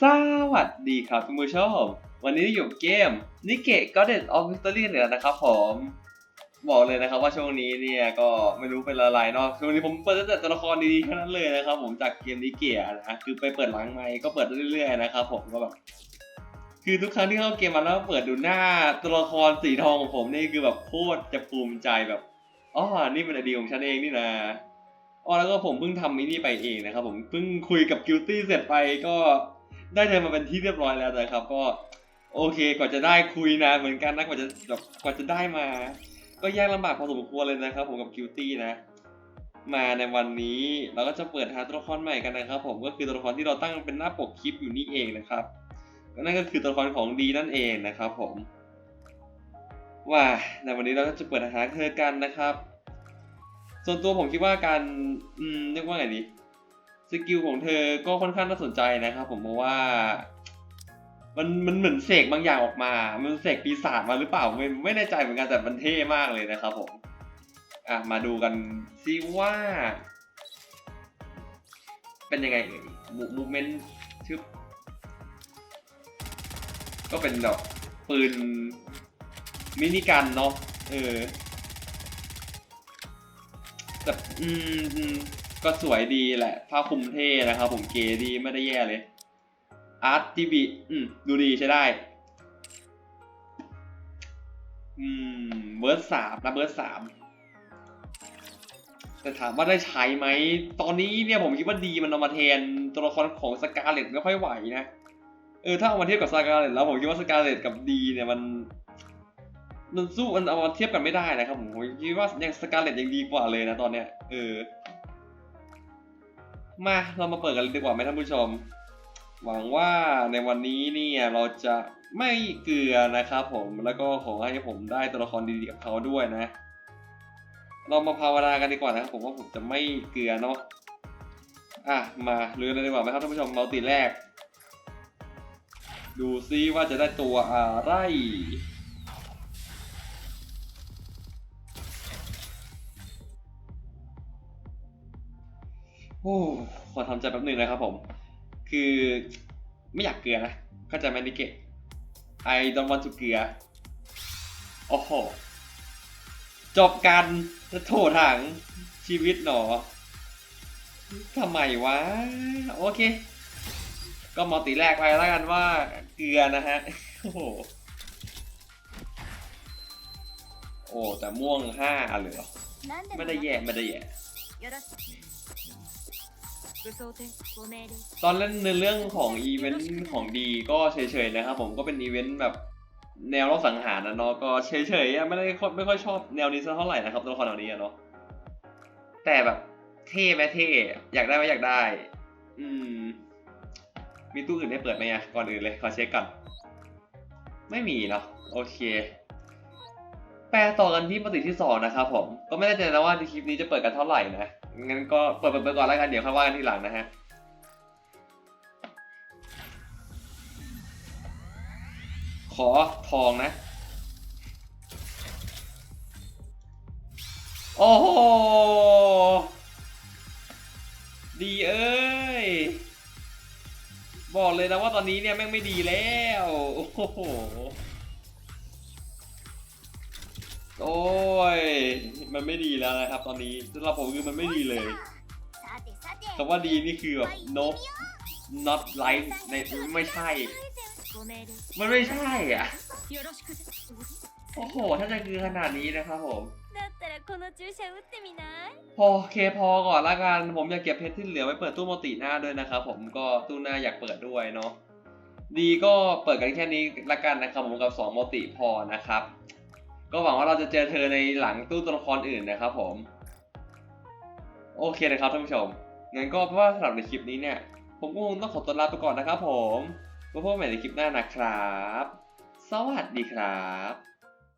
สวัสดีครับคุณผู้ชม วันนี้อยู่เกมนิเกะก็เด็ดออฟฟิสตอรี่เนี่ยนะครับผมบอกเลยนะครับว่าช่วงนี้เนี่ยก็ไม่รู้เป็นอะไรเนาะช่วงนี้ผมเปิดแต่ตัวละครดีๆทั้งนั้นเลยนะครับผมจากเกมนิเกะนะคือไปเปิดหลังไมค์ก็เปิดเรื่อยๆนะครับผมก็แบบคือทุกครั้งที่เข้าเกมมาแล้วเปิดดูหน้าตัวละครสีทองของผมนี่คือแบบโคตรจะภูมิใจแบบอ๋อนี่เป็นไอเดียของฉันเองนี่นะอ๋อแล้วก็ผมเพิ่งทำมินี่ไปเองนะครับผมเพิ่งคุยกับกิลตี้เสร็จไปก็ ได้เธอมาเป็นที่เรียบร้อยแล้วนะครับ ก็โอเคกว่าจะได้คุยนานเหมือนกันนะกว่าจะแบบกว่าจะได้มา ก็ยากลำบากพอสมควรเลยนะครับ ผมกับกิลตี้นะ มาในวันนี้เราก็จะเปิดหาตัวละครใหม่กันนะครับ ผมก็คือตัวละครที่เราตั้งเป็นหน้าปกคลิปอยู่นี่เองนะครับก็นั่นก็คือตัวละครของดีนั่นเองนะครับ ผม ว่าในวันนี้เราก็จะเปิดหาเธอกันนะครับ ส่วนตัวผมคิดว่าการอืมเรียกว่าไงดี สกิลของเธอก็ค่อนข้างน่าสนใจนะครับผมเพราะว่า มันมันเหมือนเสกบางอย่างออกมา มันเสกปีศาจมาหรือเปล่าไม่ไม่แน่ใจเหมือนกันแต่มันเท่มากเลยนะครับผมอะมาดูกันซิว่า เป็นยังไงเอ่ยมูเมนต์ชึบก็เป็นแบบปืนมินิกันเนาะเออแต่อืมอืม ก็สวยดีแหละ ผ้าคลุมเท่นะครับผมเก๋ดีไม่ได้แย่เลย อาร์ตทีวีอืมดูดีใช้ได้ อืมเบิร์ดสามนะเบิร์ดสามแต่ถามว่าได้ใช้ไหม ตอนนี้เนี่ยผมคิดว่าดีมันเอามาแทนตัวละครของสกาเลตไม่ค่อยไหวนะ เออถ้าเอามาเทียบกับสกาเลตแล้วผมคิดว่าสกาเลตกับดีเนี่ยมันมันสู้มันเอามาเทียบกันไม่ได้นะครับผมผมคิดว่ายังสกาเลตยังดีกว่าเลยนะตอนเนี้ยเออ มาเรามาเปิดกันเลยดีกว่าไหมท่านผู้ชม หวังว่าในวันนี้เนี่ยเราจะไม่เกลือนะครับผมแล้วก็ขอให้ผมได้ตัวละครดีๆกับเขาด้วยนะ เรามาภาวนากันดีกว่านะครับผมว่าผมจะไม่เกลือเนาะอะมาเรือเลยดีกว่าไหมครับท่านผู้ชมมัลติแรก ดูซิว่าจะได้ตัวอะไร ขอทำใจแป๊บหนึ่งนะครับผม คือไม่อยากเกลือนะ เข้าใจไหมนิเกะ I don't want to เกลือ โอ้โห จบกันจะโถถังชีวิตหนอทำไมวะ โอเค ก็มอติแรกไปแล้วกันว่าเกลือนะฮะ โอ้โห โอ้ แต่ม่วงห้าเลยเหรอไม่ได้แย่ ไม่ได้แย่ ตอนเล่นในเรื่องของอีเวนต์ของดีก็เฉยๆนะครับผมก็เป็นอีเวนต์แบบแนวรอบสังหารนะเนาะก็เฉยๆไม่ได้ไม่ค่อยชอบแนวนี้สักเท่าไหร่นะครับตัวละครแนวนี้เนาะแต่แบบเท่ไหมเท่อยากได้ไหมอยากได้ อืม มีตู้อื่นให้เปิดไหมอะก่อนอื่นเลยขอเช็คก่อนไม่มีเนาะโอเค แปลต่อกันที่ปฏิที่สองนะครับผมก็ไม่แน่ใจนะว่าในคลิปนี้จะเปิดกันเท่าไหร่นะ งั้นก็เปิดเปิดไปก่อนแล้วกันเดี๋ยวค่อยว่ากันทีหลังนะฮะขอทองนะ โอ้โห ดีเอ้ย บอกเลยนะว่าตอนนี้เนี่ยแม่งไม่ดีแล้ว โอ้โห โอ้ย มันไม่ดีแล้วนะครับ ตอนนี้สำหรับผมคือมันไม่ดีเลยคำว่าดีนี่คือแบบ no not like ในไม่ใช่ มันไม่ใช่อะโอ้โห ถ้าจะคือขนาดนี้นะครับผมพอเคพอก่อนละกัน ผมอยากเก็บเพชรที่เหลือไว้เปิดตู้มอติหน้าด้วยนะครับผมก็ตู้หน้าอยากเปิดด้วยเนาะดีก็เปิดกันแค่นี้ละกันนะครับผมกับ 2มอติพอนะครับ ก็หวังว่าเราจะเจอเธอในหลังตู้ตัวละครอื่นนะครับผม โอเคนะครับท่านผู้ชม งั้นก็เพราะว่าสำหรับในคลิปนี้เนี่ย ผมก็คงต้องขอตัวลาไปก่อนนะครับผมไว้พบกันใหม่ในคลิปหน้านะครับ สวัสดีครับ